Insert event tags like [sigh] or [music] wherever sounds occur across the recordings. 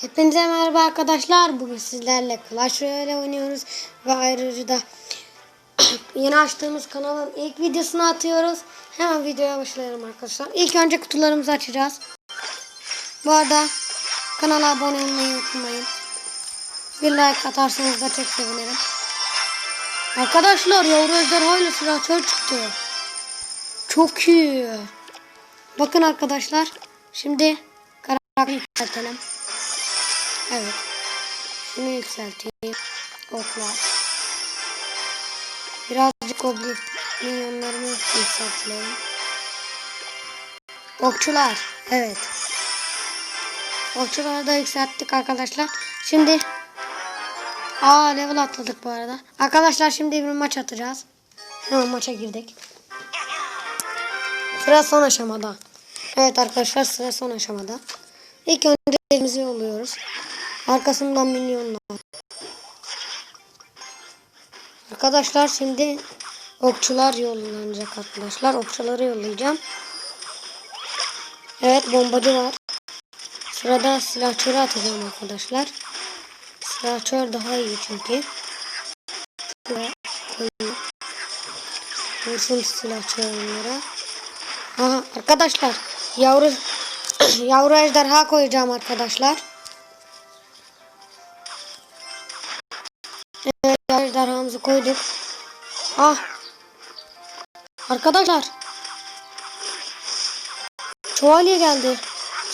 Hepinize merhaba arkadaşlar. Bugün sizlerle Clash Royale oynuyoruz. Ve ayrıca da [clears throat] yeni açtığımız kanalın ilk videosunu atıyoruz. Hemen videoya başlayalım arkadaşlar. İlk önce kutularımızı açacağız. Bu arada kanala abone olmayı unutmayın. Bir like atarsanız da çok sevinirim. Arkadaşlar yavru ejderha ile silahçör çıktı. Çok iyi. Bakın arkadaşlar. Şimdi karakteri yükseltelim. Evet. Şunu yükselteyim. Oklar. Birazcık goblin minyonlarımı yükseltelim. Okçular. Evet. Okçuları da yükselttik arkadaşlar. Şimdi Aa level atladık bu arada. Arkadaşlar şimdi bir maç atacağız. Hemen maça girdik. Sıra son aşamada. Evet arkadaşlar sıra son aşamada. İlk önce elimizi yolluyoruz. Arkasından milyonlar. Arkadaşlar şimdi okçular yollanacak arkadaşlar. Okçuları yollayacağım. Evet bombacı var. Sırada silahçörü atacağım arkadaşlar. Silahçör daha iyi çünkü. Vursun silahçör onlara. Aha arkadaşlar yavru [clears throat] yavru ejderha koyacağım arkadaşlar. Ejderhamızı koyduk. Ah. Arkadaşlar. Şövalye geldi.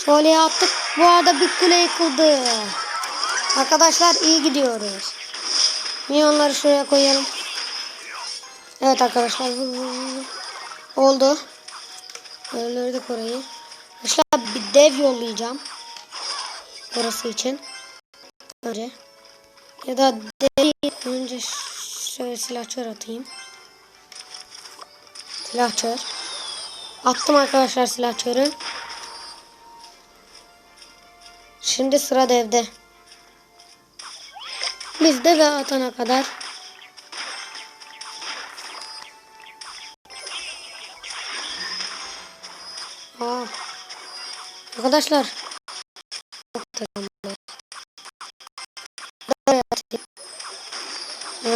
Şövalyeyi attık. Bu arada bir kule yıkıldı. Arkadaşlar iyi gidiyoruz. Milyonları şuraya koyalım. Evet arkadaşlar. Oldu. Öldürdük orayı. Arkadaşlar bir dev yollayacağım. Orası için. Önce. Ya da dev önce şöyle silahçör atayım. Silahçör. Attım arkadaşlar silahçörü. Şimdi sıra devde. Biz de ve atana kadar Aa. Arkadaşlar.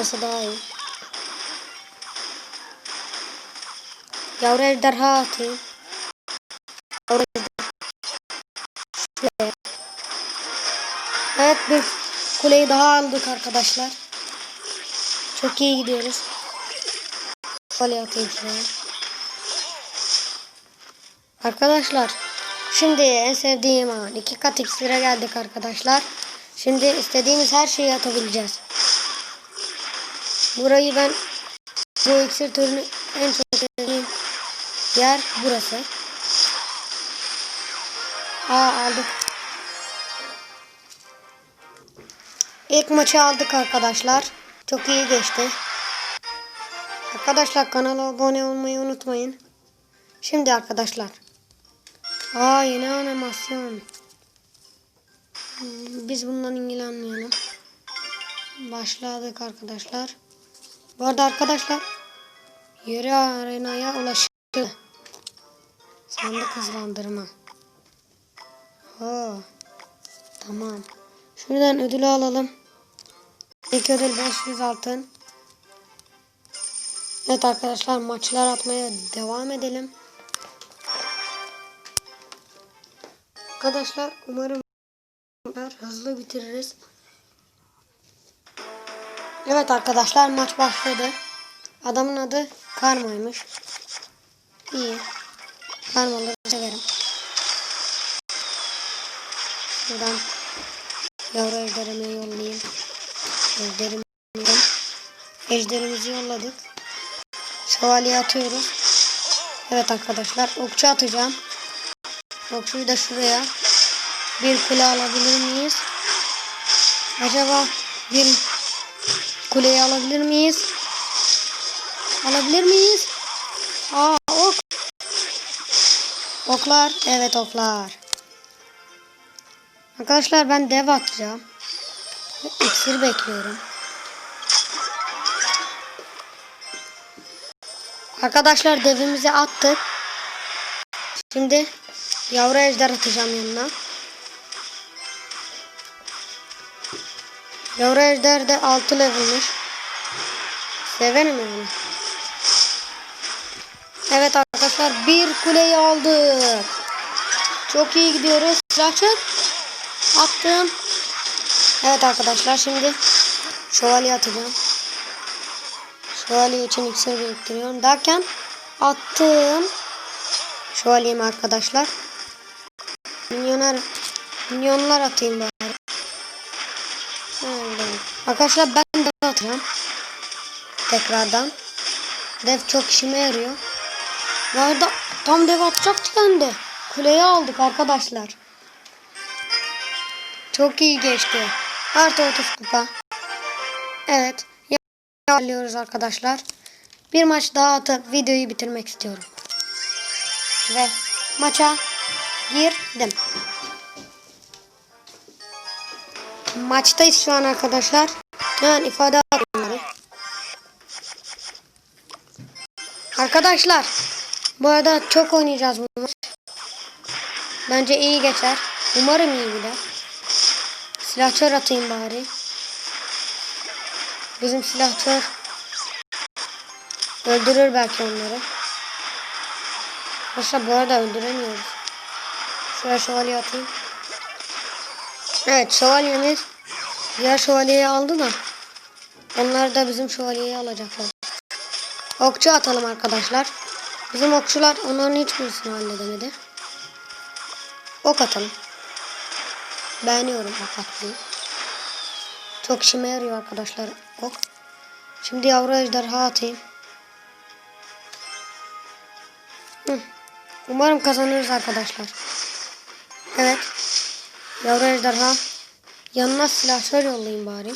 Burası daha iyi. Yavru ejderha atayım. Yavru ejderha. Evet bir kuleyi daha aldık arkadaşlar. Çok iyi gidiyoruz. Kule atayım şuraya. Arkadaşlar şimdi en sevdiğim an iki kat iksire geldik arkadaşlar. Şimdi istediğimiz her şeyi atabileceğiz. Burayı ben bu iksir türünü en çok sevdiğim yer burası. Aa aldık. İlk maçı aldık arkadaşlar. Çok iyi geçti. Arkadaşlar kanala abone olmayı unutmayın. Şimdi arkadaşlar. Aa yeni animasyon. Biz bundan ilgilenmeyelim. Başladık arkadaşlar. Bu arada arkadaşlar yarı arenaya ulaştı. Sandık hızlandırma. Oo, tamam. Şuradan ödülü alalım. İlk ödül 500 altın. Evet arkadaşlar maçlar atmaya devam edelim. Arkadaşlar umarım hızlı bitiririz. Evet arkadaşlar maç başladı. Adamın adı Karma'ymış. İyi. Karmaları severim. Buradan yavru ejderime yollayayım. Ejderimi Ejderimizi yolladık. Şövalye atıyoruz. Evet arkadaşlar okçu atacağım. Okçuyu da şuraya bir kule alabilir miyiz? Acaba bir kuleyi alabilir miyiz? Alabilir miyiz? Aa ok. Oklar. Evet oklar. Arkadaşlar ben dev atacağım. İksir bekliyorum. Arkadaşlar devimizi attık. Şimdi yavru ejder atacağım yanına. Yavru ejder de 6 levelmiş. Severim yani. Evet arkadaşlar bir kuleyi aldık. Çok iyi gidiyoruz. Silah çek. Attım. Evet arkadaşlar şimdi şövalye atacağım. Şövalye için iksir biriktiriyorum. Derken attım. Şövalyemi arkadaşlar. Milyonlar milyonlar atayım bari. Arkadaşlar ben de atacağım. Tekrardan. Dev çok işime yarıyor. Bu arada tam dev atacaktık ben de. Kuleyi aldık arkadaşlar. Çok iyi geçti. Artı 30 kupa. Evet. Alıyoruz arkadaşlar. Bir maç daha atıp videoyu bitirmek istiyorum. Ve maça girdim. Maçtayız şu an arkadaşlar. Hemen ifade alayım. Arkadaşlar bu arada çok oynayacağız bu maç. Bence iyi geçer. Umarım iyi gider. Silahçör atayım bari. Bizim silahçör öldürür belki onları. Arkadaşlar bu arada öldüremiyoruz. Şuraya şövalye atayım. Evet şövalyemiz diğer şövalyeyi aldı da onlar da bizim şövalyeyi alacaklar. Okçu atalım arkadaşlar. Bizim okçular onların hiçbirisini halledemedi. Ok atalım. Beğeniyorum ok atmayı. Çok işime yarıyor arkadaşlar ok. Şimdi yavru ejderha atayım. Umarım kazanırız arkadaşlar. Evet. Yavru ejderha. Yanına silahşör yollayayım bari.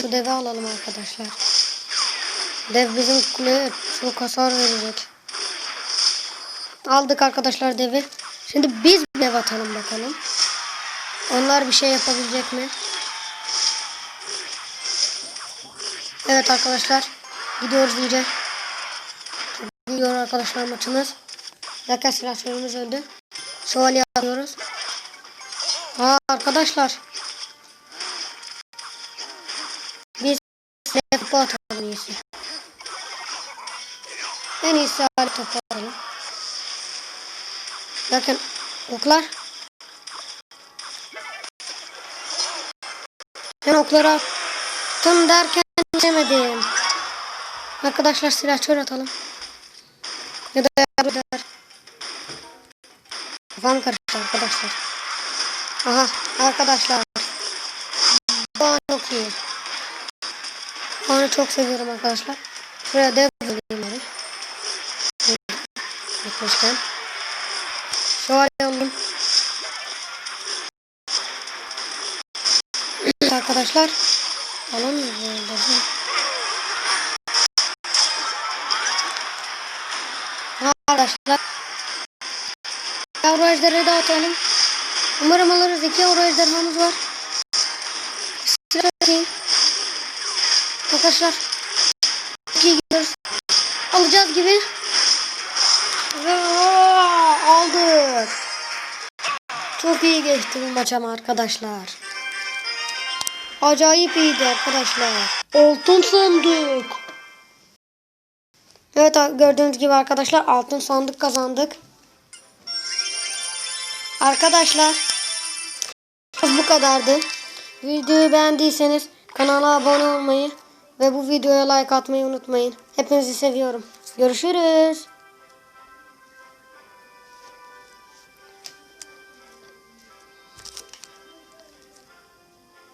Şu devi alalım arkadaşlar. Dev bizim kuleye çok hasar verecek. Aldık arkadaşlar devi. Şimdi biz dev atalım bakalım. Onlar bir şey yapabilecek mi? Evet arkadaşlar. Gidiyoruz iyice. Gidiyor arkadaşlar maçımız. Zaten silahlarımız öldü. Şövalye alıyoruz. Aa arkadaşlar. Biz topu atalım iyisi. En iyisi hali topu atalım. Bakın oklar. Ben okları attım derken yemedim. Arkadaşlar silahçör atalım. Ya da yardım Kafam karıştı arkadaşlar. Aha arkadaşlar. Bu an çok iyi. Bu çok seviyorum arkadaşlar. Şuraya dev alayım bari. Yaklaşken. Şövalye alayım. [clears throat] arkadaşlar. Alamıyoruz herhalde. Arkadaşlar. Yavru de atalım. Umarım alırız. İki yavru ejderhamız var. Sıra atayım. Arkadaşlar. Çok iyi gidiyoruz. Alacağız gibi. Aldık. Çok iyi geçti bu maç ama arkadaşlar. Acayip iyiydi arkadaşlar. Altın sandık. Evet gördüğünüz gibi arkadaşlar altın sandık kazandık. Arkadaşlar bu kadardı. Videoyu beğendiyseniz kanala abone olmayı ve bu videoya like atmayı unutmayın. Hepinizi seviyorum. Görüşürüz.